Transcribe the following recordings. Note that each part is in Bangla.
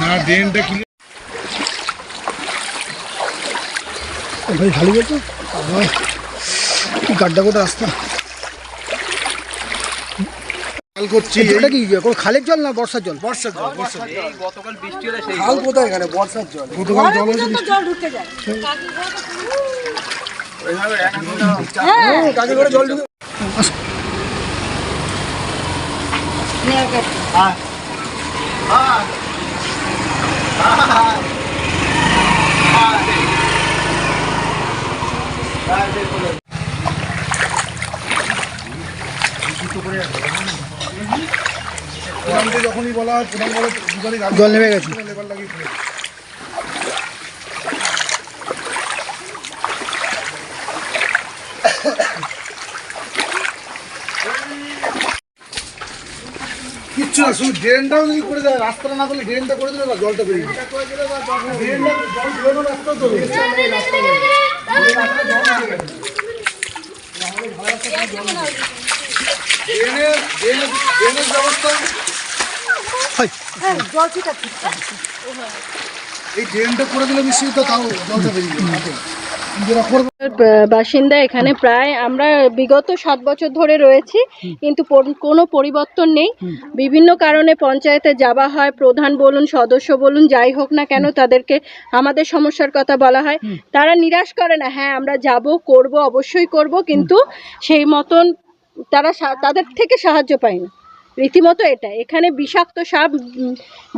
না ড্রেনটা কি? ভাই খালি গেছে। গাড্ডা গোটা রাস্তা করছি এটা কি কোনো খালের জল না বর্ষার জল বর্ষার জল বর্ষার জল খাল কোথায় এখানে বর্ষার জল গতকাল জল হয়েছে বৃষ্টি। কাকে করে জল ঢুকে প্রধানকে যখনই বলা হয় প্রধান বলে জল নেমে গেছে লেবার লাগিয়ে। কিচ্ছু না, শুধু ড্রেনটাও যদি করে দেয়, রাস্তাটা না করলে ড্রেনটা করে দিলে জলটা বেরিয়ে ড্রেনের ড্রেনের ড্রেনের ব্যবস্থা? এই ড্রেনটা করে দিলে নিশ্চয়ই তাও জলটা বেরিয়ে যাবে। যেটা করবে ব- বাসিন্দা এখানে প্রায় আমরা বিগত সাত বছর ধরে রয়েছি কিন্তু কোনো পরিবর্তন নেই। বিভিন্ন কারণে পঞ্চায়েতে যাওয়া হয় প্রধান বলুন সদস্য বলুন যাই হোক না কেন তাদেরকে আমাদের সমস্যার কথা বলা হয়। তারা নিরাশ করে না হ্যাঁ আমরা যাব করব অবশ্যই করব কিন্তু সেই মতন তারা তাদের থেকে সাহায্য পায় না। রীতিমতো এটা এখানে বিষাক্ত সাপ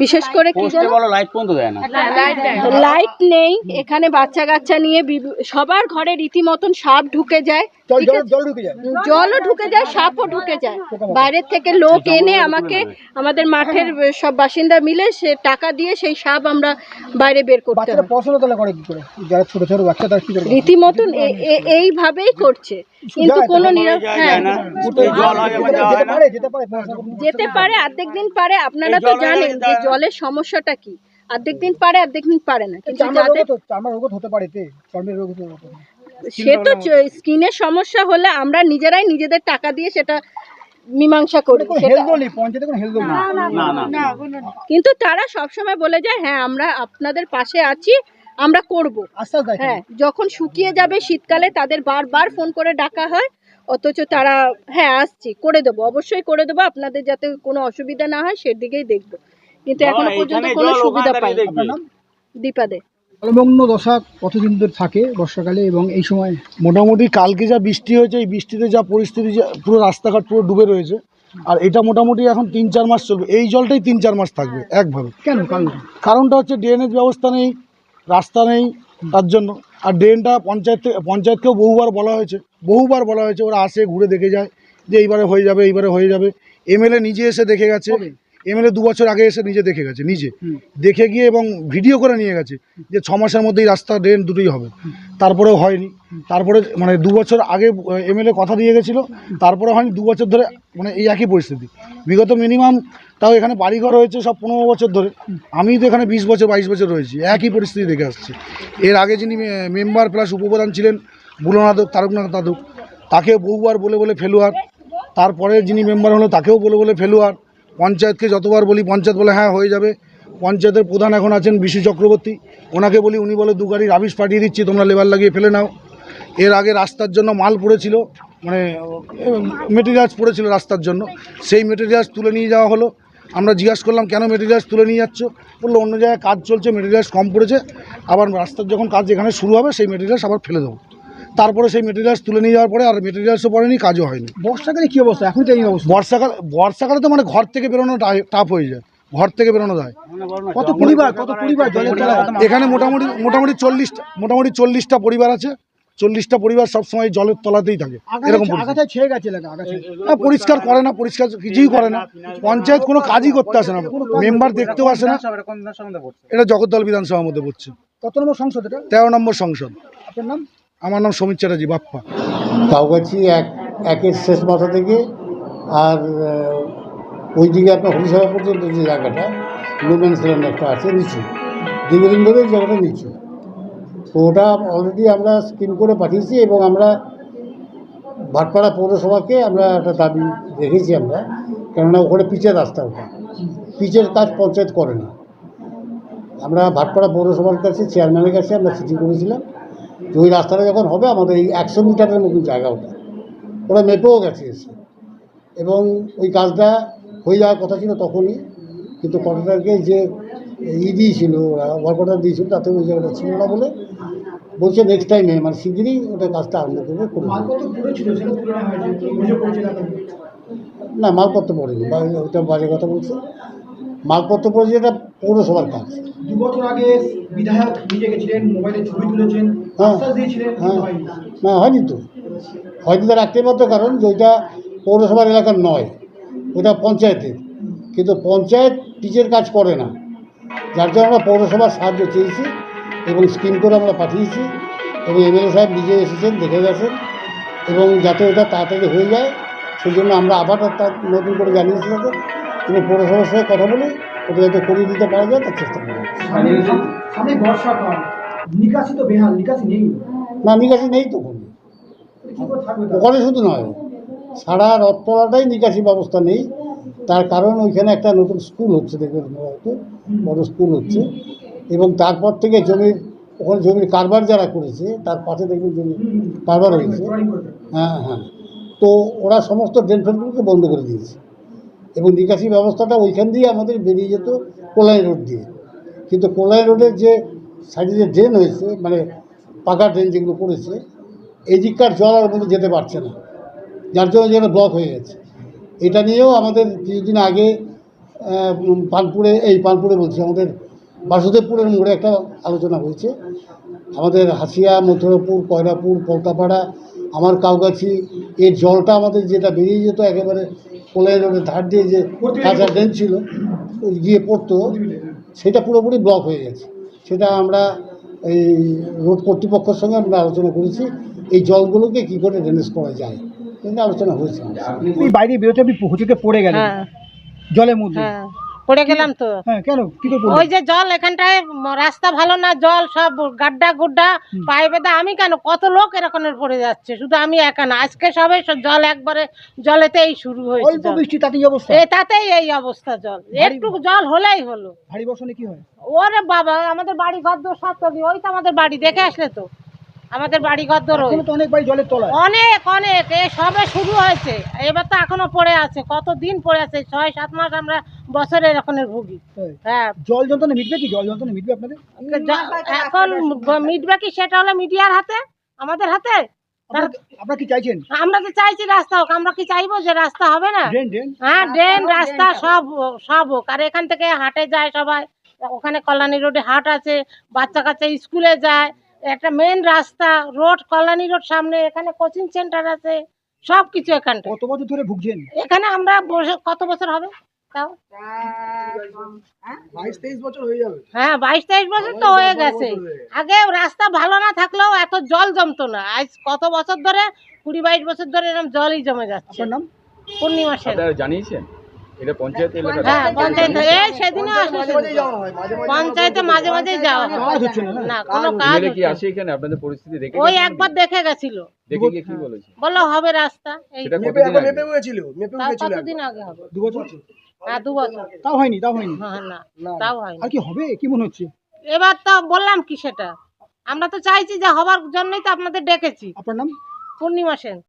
বিশেষ করে কি জানো বলো লাইট পর্যন্ত দেয় না। লাইট নেই। এখানে বাচ্চা কাচ্চা নিয়ে সবার ঘরে রীতিমতন সাপ ঢুকে যায়। জল ঠিক জল আছে? জল ঢুকে যায়। জলও ঢুকে যায় সাপও ঢুকে যায়। বাইরের থেকে লোক এনে আমাকে আমাদের মাঠের সব বাসিন্দা মিলে সে টাকা দিয়ে সেই সাপ আমরা বাইরে বের করতে যারা ছোট ছোট বাচ্চা তারা কি রীতিমতন এইভাবেই করছে। কিন্তু যায়, কোনো তাহলে যেতে পারে অর্ধেক দিন পারে আপনারা তো জানেন যে জলের সমস্যাটা কি। অর্ধেক দিন পারে অর্ধেক দিন পারে না। কিন্তু রোগও তো হতে পারে তে চর্মের রোগ হতে পারে। সে তো স্কিনের সমস্যা হলে আমরা নিজেরাই নিজেদের টাকা দিয়ে সেটা মীমাংসা করি। কিন্তু তারা সবসময় বলে যায় হ্যাঁ আমরা আপনাদের পাশে আছি আমরা করব। হ্যাঁ যখন শুকিয়ে যাবে শীতকালে তাদের বারবার ফোন করে ডাকা হয়। অথচ তারা হ্যাঁ আসছি করে দেবো অবশ্যই করে দেবো আপনাদের যাতে কোনো অসুবিধা না হয় সেদিকেই দেখব। কিন্তু এখনও পর্যন্ত কোনো সুবিধা পাই। দীপা দে। জলমগ্ন দশা কতদিন ধরে থাকে বর্ষাকালে এবং এই সময়? মোটামুটি কালকে যা বৃষ্টি হয়েছে এই বৃষ্টিতে যা পরিস্থিতি যা পুরো রাস্তাঘাট পুরো ডুবে রয়েছে। আর এটা মোটামুটি এখন তিন চার মাস চলবে। এই জলটাই তিন চার মাস থাকবে একভাবে। কেন? কারণ? কারণটা হচ্ছে ড্রেনেজ ব্যবস্থা নেই রাস্তা নেই তার জন্য। আর ড্রেনটা পঞ্চায়েত পঞ্চায়েতকেও বহুবার বলা হয়েছে। বহুবার বলা হয়েছে ওরা আসে ঘুরে দেখে যায় যে এইবারে হয়ে যাবে এইবারে হয়ে যাবে। এমএলএ নিজে এসে দেখে গেছে। এমএলএ দু বছর আগে এসে নিজে দেখে গেছে নিজে। দেখে গিয়ে এবং ভিডিও করে নিয়ে গেছে যে ছ মাসের মধ্যেই রাস্তা ড্রেন দুটোই হবে। তারপরেও হয়নি। তারপরে মানে দু বছর আগে এমএলএ কথা দিয়ে গেছিল তারপরে হয়নি দু বছর ধরে মানে এই একই পরিস্থিতি। বিগত মিনিমাম তাও এখানে বাড়িঘর হয়েছে সব পনেরো বছর ধরে। আমি তো এখানে বিশ বছর বাইশ বছর রয়েছি একই পরিস্থিতি দেখে আসছি। এর আগে যিনি মেম্বার প্লাস উপপ্রধান ছিলেন বুলনাথক তারকনাথ তাদুক তাকেও বহুবার বলে বলে ফেলুয়ার। তারপরে যিনি মেম্বার হলো, তাকেও বলে বলে ফেলুয়ার। পঞ্চায়েতকে যতবার বলি, পঞ্চায়েত বলে হ্যাঁ হয়ে যাবে। পঞ্চায়েতের প্রধান এখন আছেন বিশু চক্রবর্তী। ওনাকে বলি, উনি বলে, দু গাড়ির রাবিশ পাঠিয়ে দিচ্ছি, তোমরা লেবার লাগিয়ে ফেলে নাও। এর আগে রাস্তার জন্য মাল পড়েছিল মানে মেটেরিয়ালস পড়েছিল রাস্তার জন্য। সেই মেটেরিয়ালস তুলে নিয়ে যাওয়া হলো। আমরা জিজ্ঞাসা করলাম, কেন মেটেরিয়ালস তুলে নিয়ে যাচ্ছ? বলল, অন্য জায়গায় কাজ চলছে মেটেরিয়ালস কম পড়েছে। আবার রাস্তার যখন কাজ যেখানে শুরু হবে, সেই মেটেরিয়ালস আবার ফেলে দেবো। তারপরে সেই মেটেরিয়ালস তুলে নিয়ে যাওয়ার পরে আর মেটেরিয়ালসও পড়েনি কাজও হয়নি। বর্ষাকালে কি অবস্থা? এখন তো এই অবস্থা। বর্ষাকাল বর্ষাকালে তো মানে ঘর থেকে বেরোনো টাফ হয়ে যায়। ঘর থেকে বেরোনো যায়। কত পরিবার কত পরিবার এখানে মোটামুটি মোটামুটি চল্লিশটা মোটামুটি চল্লিশটা পরিবার আছে। চল্লিশটা পরিবার সবসময় জলের তলাতেই থাকে। এরকম হ্যাঁ পরিষ্কার করে না পরিষ্কার কিছুই করে না। পঞ্চায়েত কোনো কাজই করতে আসে না। মেম্বার দেখতেও আসে না। এটা জগদ্দল বিধানসভার মধ্যে পড়ছে। কত নম্বর সংসদ এটা? তেরো নম্বর সংসদ। আপনার নাম? আমার নাম সমীর চ্যাটার্জি বাপ্পা। তাওগাছি এক একের শেষ মাথা থেকে। আর আহ, ওইদিকে আপনার হরিসভা পর্যন্ত যে জায়গাটা উইমেন্স ল্যান্ড একটা আছে নিচু। দীর্ঘদিন ধরে এই জায়গাটা নিচু। তো ওটা অলরেডি আমরা স্কিম করে পাঠিয়েছি এবং আমরা ভাটপাড়া পৌরসভাকে আমরা একটা দাবি রেখেছি আমরা কেননা ওখানে পিচের রাস্তা ওটা। পিচের কাজ পঞ্চায়েত করে না। আমরা ভাটপাড়া পৌরসভার কাছে চেয়ারম্যানের কাছে আমরা চিঠি করেছিলাম। ওই রাস্তাটা যখন হবে আমাদের এই একশো মিটারের মতন জায়গা ওটা। ওরা মেপেও গেছে এসে। এবং ওই কাজটা হয়ে যাওয়ার কথা ছিল তখনই, কিন্তু কন্ট্রাক্টরকে যে ই দিয়েছিল ওরা ওয়ার্ক দিয়েছিল, তাতে ওই জায়গাটা ছিল না বলে বলছে নেক্সট টাইম নেই মানে শিগগিরই ওটা কাজটা আরম্ভ করবে করে না, মালপত্র পড়েনি, বা ওটা বাজে কথা বলছে। মালপত্র পড়েছে এটা পৌরসভার কাজ। দু বছর আগে বিধায়ক নিজে গেছিলেন মোবাইলে ছবি তুলেছেন। হ্যাঁ। হ্যাঁ। না হয়নি তো। হয়নি তার একটাই মাত্র কারণ যে ওইটা পৌরসভার এলাকার নয় ওটা পঞ্চায়েতের। কিন্তু পঞ্চায়েত পিচের কাজ করে না। যার জন্য আমরা পৌরসভার সাহায্য চেয়েছি এবং স্কিম করে আমরা পাঠিয়েছি এবং এমএলএ সাহেব নিজে এসেছেন দেখে গেছেন এবং যাতে ওটা তাড়াতাড়ি হয়ে যায় সেই জন্য আমরা আবার তার নতুন করে জানিয়েছি তাদের। এবং পৌরসভার সঙ্গে কথা বলে ওটা যাতে করিয়ে দিতে পারা যায় তার চেষ্টা করব। নিকাশি তো বেহাল নিকাশি নেই। না নিকাশি নেই তো কোনো? ওখানে শুধু নয় সারা রথতলাটাই নিকাশি ব্যবস্থা নেই। তার কারণ ওইখানে একটা নতুন স্কুল হচ্ছে দেখবেন হয়তো বড় স্কুল হচ্ছে। এবং তারপর থেকে জমির ওখানে জমির কারবার যারা করেছে তার পাশে দেখবেন জমি কারবার হয়েছে। হ্যাঁ হ্যাঁ। তো ওরা সমস্ত ড্রেন ফেলগুলোকে বন্ধ করে দিয়েছে। এবং নিকাশি ব্যবস্থাটা ওইখান দিয়ে আমাদের বেরিয়ে যেত কোলাই রোড দিয়ে। কিন্তু কোলাই রোডের যে সাইডে যে ড্রেন হয়েছে মানে পাকা ড্রেন যেগুলো করেছে এই দিককার জল আর মধ্যে যেতে পারছে না। যার জন্য যেন ব্লক হয়ে গেছে। এটা নিয়েও আমাদের কিছুদিন আগে পানপুরে এই পানপুরে বলছি আমাদের বাসুদেবপুরের মোড়ে একটা আলোচনা হয়েছে। আমাদের হাসিয়া মথুরাপুর কয়রাপুর পলতাপাড়া আমার কাউগাছি এর জলটা আমাদের যেটা বেরিয়ে যেত একেবারে কোলাই রোডের ধার দিয়ে যে কাঁচা ড্রেন ছিল গিয়ে পড়তো সেটা পুরোপুরি ব্লক হয়ে গেছে। সেটা আমরা এই রোড কর্তৃপক্ষের সঙ্গে আমরা আলোচনা করেছি। এই জলগুলোকে কি করে ড্রেনেজ করা যায় কিন্তু আলোচনা হয়েছে। বাইরে বেরোতে আপনি থেকে পড়ে গেলেন। হ্যাঁ। জলের মধ্যে। হ্যাঁ। পড়ে গেলাম তো। হ্যাঁ কেন? কি করে ওই যে জল এখানটায় রাস্তা ভালো না জল সব গাড্ডা গুড্ডা পায়ে বেঁধে আমি কেন? কত লোক এরকমের পড়ে যাচ্ছে? শুধু আমি একা না আজকে সবে জল একবারে জলেতেই শুরু হয়েছে অল্প বৃষ্টি তাতেই অবস্থা? এ তাতেই এই অবস্থা জল। একটু জল হলেই হলো। ভারী বর্ষণে কি হয়? ওরে বাবা আমাদের বাড়ি ঘর দোর সব ওই তো আমাদের বাড়ি দেখে আসলে তো। আমাদের বাড়ি ঘর ওই। তো অনেক বাড়ি জলের তলায়। অনেক অনেক এ সবে শুরু হয়েছে। এবার তো এখনও পড়ে আছে কত দিন পড়ে আছে? ছয় সাত মাস আমরা বছরে এরকমের ভুগি। হ্যাঁ। জল যন্ত্রণা মিটবে কি? জল যন্ত্রণা মিটবে আপনাদের? এখন মিটবে কি সেটা হলো মিডিয়ার হাতে? আমাদের হাতে? আপনারা আপনারা কি চাইছেন? আমরা তো চাইছি রাস্তা হোক আমরা কি চাইব যে রাস্তা হবে না? হ্যাঁ ড্রেন রাস্তা সব সব হোক। আর এখান থেকে হাটে যায় সবাই। ওখানে কল্যাণী রোডে হাট আছে বাচ্চা কাচ্চা স্কুলে যায়। একটা মেন রাস্তা রোড কল্যাণী রোড সামনে এখানে কোচিং সেন্টার আছে সব কিছু এখানটা কত বছর ধরে ভুগছেন? এখানে আমরা বসে কত বছর হবে? তাও? হয়ে হ্যাঁ বাইশ তেইশ বছর তো হয়ে গেছে। আগে রাস্তা ভালো না থাকলেও এত জল জমতো না। আজ কত বছর ধরে কুড়ি বাইশ বছর ধরে এরকম জলই জমে যাচ্ছে। পূর্ণিমা সেন। জানিয়েছেন? এটা পঞ্চায়েত এলাকা। হ্যাঁ পঞ্চায়েত এই সেদিনও পঞ্চায়েতে মাঝে মাঝেই যাওয়া কাজ হচ্ছে না কোনো কাজ কি আসে এখানে? আপনাদের পরিস্থিতি দেখে ওই একবার দেখে গেছিল। দেখে গিয়ে কি বলেছে? বলল হবে রাস্তা। এই সেটা কতদিন আগে? তাও কতদিন আগে হবে? দু বছর হ্যাঁ দু বছর। তাও হয়নি তাও হয়নি। হ্যাঁ না। তাও হয়নি। আর কি হবে? কি মনে হচ্ছে? এবার তো বললাম কি সেটা। আমরা তো চাইছি যে হবার জন্যই তো আপনাদের ডেকেছি। আপনার নাম? পূর্ণিমা সেন।